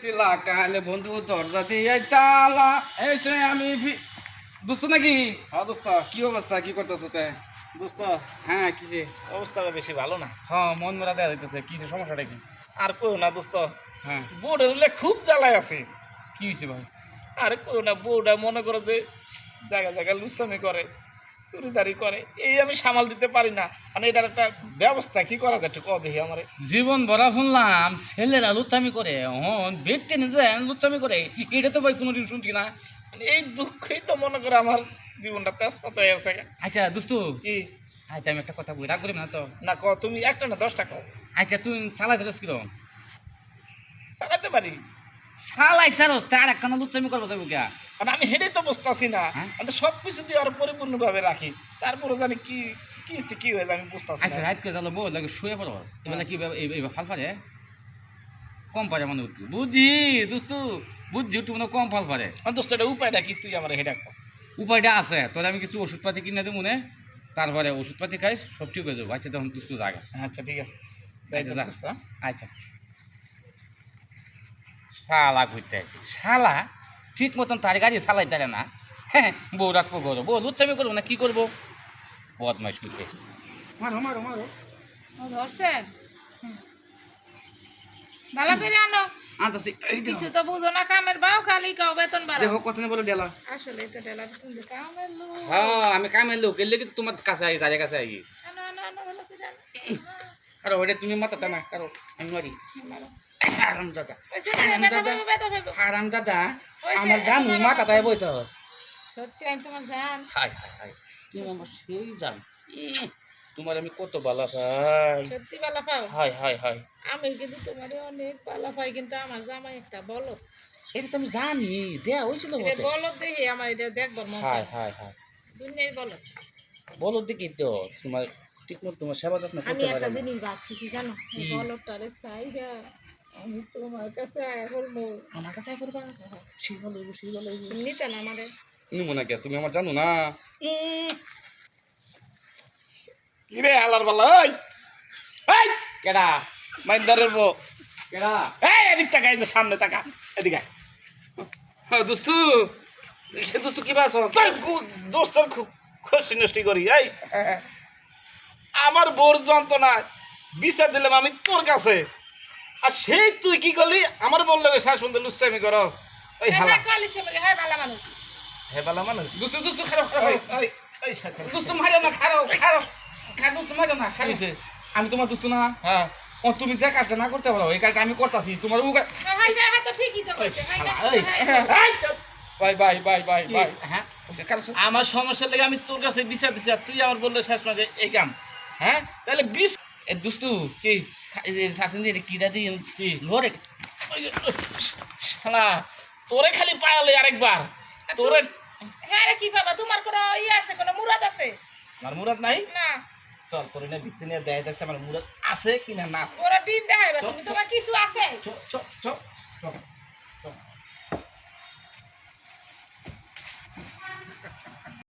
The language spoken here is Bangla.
কালে বন্ধু দরজা দিয়ে তালা এসে আমি দোস্ত নাকি? হ্যাঁ দোস্ত। কি অবস্থা? কি করতেছো তে? দোস্ত। হ্যাঁ কি যে? অবস্থাটা বেশি ভালো না। হ্যাঁ মন মেরা দেওয়া যাইতেছে। কি সমস্যাটা কি? আর কইও না দোস্ত। হ্যাঁ। বউটা হলে খুব জ্বালায় আছে। কি হয়েছে ভাই? আর কেউ না বউটা মনে করে যে জায়গা জায়গা লুসামি করে। চুরিদারি করে। এই আমি সামাল দিতে পারি না। মানে এটার একটা ব্যবস্থা কি করা যায় একটু কও দেখি আমারে। জীবন ভরা শুনলাম ছেলেরা লুচ্চামি করে। হন বেড টেনে যায় লুচ্চামি করে এটা তো ভাই কোনোদিন শুনছি না। মানে এই দুঃখেই তো মনে করে আমার জীবনটা তেজপাত হয়ে আছে আচ্ছা দোস্ত কি? আচ্ছা আমি একটা কথা বলি রাগ করি না তো। না ক তুমি একটা না দশটা কও। আচ্ছা তুই চালাই ধরেছ কিরম? চালাতে পারি। চালাই তারস তার একখানা লুচ্চামি করব কে মানে আমি হেঁটেই তো বুঝতেছি না। হ্যাঁ? মানে সব কিছু দিয়ে আর পরিপূর্ণভাবে রাখি। তারপরে জানি কি কি কি হয়ে আমি বুঝতেছি আচ্ছা রাত করে যাব বউ লাগে শুয়ে পড়ো। এবেলা কি ভাবে- এই এই ফাল পারে? কম পারে মানে উঠতে। বুঝছি দোস্ত বুঝছি একটু মানে কম ফাল পারে। দোস্ত এটা উপায়টা কি? তুই আমার হেঁটে উপায়টা আছে তোর আমি কিছু ওষুধপাতি কিনে দেবো মনে। তারপরে ওষুধপাতি খাইস সব ঠিক হয়ে যাব। আচ্ছা তখন কিছু জায়গা আচ্ছা ঠিক আছে। হ্যাঁ? আচ্ছা। শালা ঘুরতে আসি শালা ঠিক মতন তার গাড়ি চালাই তারে না। হ্যাঁ বউ রাখব করো বউ লুচ্চামি করব না কি করব? বদমাইশ করতে আসি মারো মারো মারো। ও ধরছেন ভালো করে আনো। আনতাছি এই দেখো। কিছু তো বুঝো না কামের বাও খালি কাও বেতন দেখো কত বলে ডেলা। আসলে তো টেলার তুমি কামের লোক। হ্যাঁ আমি কামের লোক এর লেগে তোমার কাছে আই তাদের কাছে আই। আনো আনো আনো ভালো করে আনো। কারও ওটা তুমি না কারও আমি মারি। মারো। আমার জানো বইতে হবে। সত্যি আমি তোমার জান। হাই হাই হাই তুমি আমার সেই জান। তোমার আমি কত ভালো পাই। সত্যি পালা পাও? হাই হাই হাই আমি কিন্তু তোমার অনেক পালা পাই কিন্তু আমার জামাই একটা বলত এটা তো আমি জানি দেয়া হয়েছিল বটে। দেখি আমার এটা দেখবার মন হাই। হাই হাই দুনিয়ার বলত বলো। দেখি তো তোমার ঠিক মতো তোমার সেবা যত্ন আমি করতে একটা পারে না। জিনিস ভাবছি কি জানো? বলটারে চাইরা আমি তোমার কাছে আয়া করব আমার কাছে আয় করবা নিতে না আমারে। নিবো না কে তুমি আমার জানো না? উম, কি রে আলার বালা ওই এই! কেডা? মাইন্দারের বউ কেডা? এই এদিক তাকা এই সামনে তাকা এদিকে হ্যাঁ দোস্তু। সে দোস্তু কি বাস? তোর গু- দোস্তর খুব খুশি নষ্টি করি এই! আমার বোর যন্ত্রণা বিচার দিলাম আমি তোর কাছে। আর সেই তুই কি করলি? আমার বললে শ্বাস বন্ধু লুচ্ছামি করস। ওই হালা। দেখা কলিছে বলে, হ্যাঁ ভালো মানুষ। হে বালা মানুষ? দোস্তু দোস্তু খারাপ খারাপ ওই ওই ওই সাথে দোস্তু মারো না খারাপ খারাপ। খা দোস্তু মারো না খারাপ। হইছে? আমি তোমার দোস্তু না। হ্যাঁ। ও তুমি যে কাজটা না করতে পারো এই কাজটা আমি করতেছি। তোমার ও হ্যাঁ, হ্যাঁ, হ্যাঁ, হ্যাঁ, হ্যাঁ, হ্যাঁ, হ্যাঁ। Bye bye bye bye bye. হ্যাঁ? আমার সমস্যা লেগে আমি তোর কাছে বিচার দিছি আর তুই আমার বললে শেষ মাঝে এই কাম। হ্যাঁ? তাহলে বিষ এ দোস্তু কি? শাসন দিয়ে কিরা দিয়ে কি? ঘরে শালা তোরে খালি পায়ালে আরেকবার। তোরে হ্যাঁ রে, কি বাবা তোমার কোনো ইয়ে আছে কোনো মুরাদ আছে? আমার মুরাদ নাই? না। চল তোর না ভিত্তি নিয়ে দেয় দেখছে আমার মুরাদ আছে কিনা না। ওরা দিন দেখাইবা তুমি তোমার কিছু আছে? চল চ চ